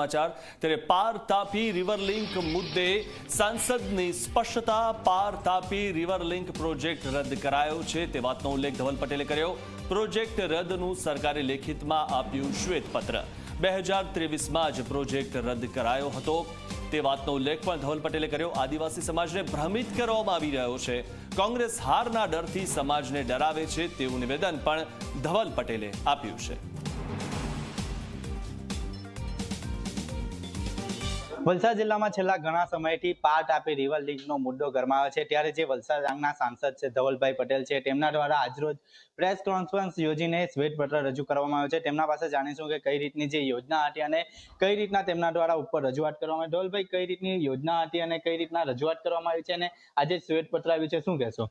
સમાચાર. ત્યારે પાર તાપી રિવર લિંક મુદ્દે સાંસદની સ્પષ્ટતા, પાર તાપી રિવર લિંક પ્રોજેક્ટ રદ કરાયો છે તે વાતનો ઉલ્લેખ ધવલ પટેલે કર્યો. પ્રોજેક્ટ રદનું સરકારે લેખિતમાં આપ્યું શ્વેતપત્ર. બે હજાર ત્રેવીસમાં જ પ્રોજેક્ટ રદ કરાયો હતો. તે વાતનો ઉલ્લેખ પણ ધવલ પટેલે કર્યો. આદિવાસી સમાજને ભ્રમિત કરવામાં આવી રહ્યો છે. કોંગ્રેસ હારના ડરથી સમાજને ડરાવે છે તેવું નિવેદન પણ ધવલ પટેલે આપ્યું છે. વલસાડ જિલ્લામાં છેલ્લા ઘણા સમયથી પાર્ટ આપી રિવર લિંકનો મુદ્દો ગરમાયો છે. ત્યારે જે વલસાડ ડાંગના સાંસદ છે ધવલભાઈ પટેલ છે, તેમના દ્વારા આજરોજ પ્રેસ કોન્ફરન્સ યોજીને શ્વેતપત્ર રજૂ કરવામાં આવ્યો છે. તેમના પાસે જાણીશું કે કઈ રીતની જે યોજના હતી અને કઈ રીતના તેમના દ્વારા ઉપર રજૂઆત કરવામાં આવી. ધવલભાઈ, કઈ રીતની યોજના હતી અને કઈ રીતના રજૂઆત કરવામાં આવી છે અને આજે શ્વેતપત્ર આવ્યું છે, શું કહેશો?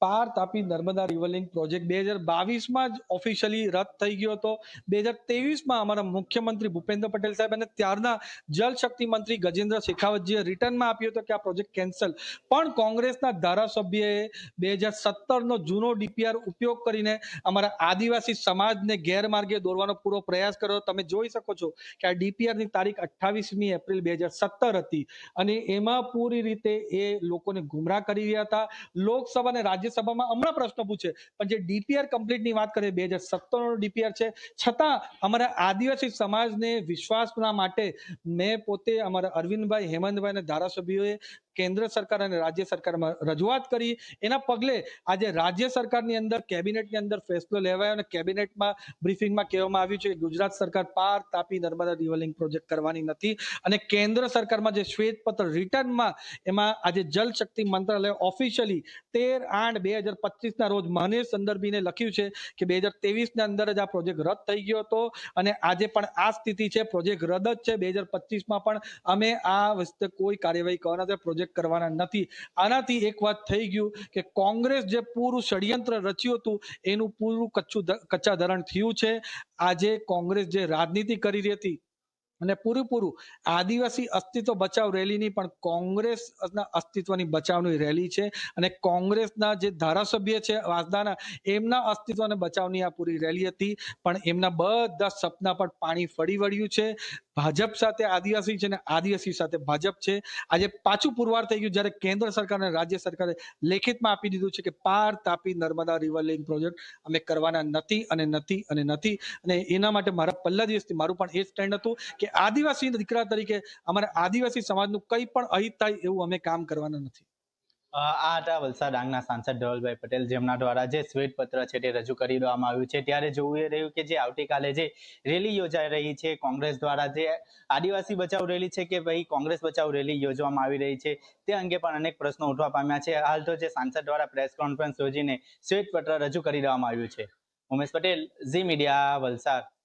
પાર તાપી નર્મદા રિવરલિંક પ્રોજેક્ટ. બે હજાર બાવીસમાં જ ઓફિશિયલી રદ થઈ ગયો હતો. બે હજાર તેવીસમાં અમારા મુખ્યમંત્રી ભૂપેન્દ્ર પટેલ સાહેબ અને ત્યારના જલશક્તિ મંત્રી ગજેન્દ્ર શેખાવતજીએ રિટર્નમાં આપ્યો હતો કે આ પ્રોજેક્ટ કેન્સલ પણ કોંગ્રેસના ધારાસભ્યએ બે હજાર સત્તરનો જૂનો ડીપીઆર ઉપયોગ કરીને અમારા આદિવાસી સમાજને ગેરમાર્ગે દોરવાનો પૂરો પ્રયાસ કર્યો. તમે જોઈ શકો છો કે આ ડીપીઆરની તારીખ અઠ્ઠાવીસમી એપ્રિલ બે હજાર સત્તર હતી અને એમાં પૂરી રીતે એ લોકોને ગુમરાહ કરી રહ્યા હતા. લોકસભા અને રાજ્યસભામાં હમણાં પ્રશ્ન પૂછે. પણ જે ડીપીઆર કમ્પ્લીટની વાત કરીએ, બે હજાર સત્તરનો ડીપીઆર છે. છતાં અમારા આદિવાસી સમાજને વિશ્વાસના માટે મેં પોતે અમારા અરવિંદભાઈ, હેમંતભાઈ અને ધારાસભ્યોએ કેન્દ્ર સરકાર અને રાજ્ય સરકારમાં રજૂઆત કરી. એના પગલે આજે રાજ્ય સરકારની અંદર, કેબિનેટની અંદર ફેસલો લેવાયો અને કેબિનેટમાં બ્રીફિંગમાં કહેવામાં આવ્યું છે કે ગુજરાત સરકાર પાર તાપી નર્મદા રિવરલિંક પ્રોજેક્ટ કરવાની નથી અને કેન્દ્ર સરકારમાં જે શ્વેતપત્ર રિટર્નમાં એમાં આજે જલ શક્તિ મંત્રાલય ઓફિશિયલી તેર આઠ બે હજાર પચીસના રોજ મહેશ સંદર્ભીને લખ્યું છે કે બે હજાર ત્રેવીસના અંદર જ આ પ્રોજેક્ટ રદ થઈ ગયો હતો અને આજે પણ આ સ્થિતિ છે. પ્રોજેક્ટ રદ જ છે. બે હજાર પચીસમાં પણ અમે આ વસ્તુ કોઈ કાર્યવાહી કરવાના નથી. પ્રોજેક્ટ કરવાના નથી. આનાથી એક વાત થઈ ગયું કે કોંગ્રેસ જે પૂરું ષડયંત્ર રચ્યું હતું, એનું પૂરું કચ્છું કચ્ચા ધરણ થયું છે. આજે કોંગ્રેસ જે રાજનીતિ કરી રહી હતી, અને પૂરેપૂરું આદિવાસી અસ્તિત્વ બચાવ રેલીની પણ કોંગ્રેસના અસ્તિત્વની બચાવની રેલી છે. અને કોંગ્રેસના જે ધારાસભ્ય છે, વાસદાના, એમના અસ્તિત્વને બચાવની આ પૂરી રેલી હતી. પણ એમના બધા સપના પર પાણી ફરી વળ્યું છે. ભાજપ સાથે આદિવાસી છે ને આદિવાસી સાથે ભાજપ છે. આજે પાછું પુરવાર થઈ ગયું જ્યારે કેન્દ્ર સરકાર અને રાજ્ય સરકારે લેખિતમાં આપી દીધું છે કે Par Tapi Narmada river link project અમે કરવાના નથી અને નથી અને નથી. અને એના માટે મારા પહેલા દિવસથી મારું પણ એ સ્ટેન્ડ હતું કે આદિવાસી દીકરા તરીકે અમારા આદિવાસી સમાજનું કંઈ પણ અહિત થાય એવું અમે કામ કરવાના નથી. આ હતા વલસાડ ડાંગના સાંસદ ધવલભાઈ પટેલ, જેમના દ્વારા જે શ્વેતપત્ર છે તે રજૂ કરી દેવામાં આવ્યું છે. ત્યારે જોવું એ રહ્યું કે જે આવતીકાલે જે રેલી યોજાઈ રહી છે, કોંગ્રેસ દ્વારા જે આદિવાસી બચાવ રેલી છે કે ભાઈ કોંગ્રેસ બચાવ રેલી યોજવામાં આવી રહી છે, તે અંગે પણ અનેક પ્રશ્નો ઉઠવા પામ્યા છે. હાલ તો જે સાંસદ દ્વારા પ્રેસ કોન્ફરન્સ યોજીને શ્વેતપત્ર રજૂ કરી દેવામાં આવ્યું છે. Umesh Patel, Zee Media, Valsad.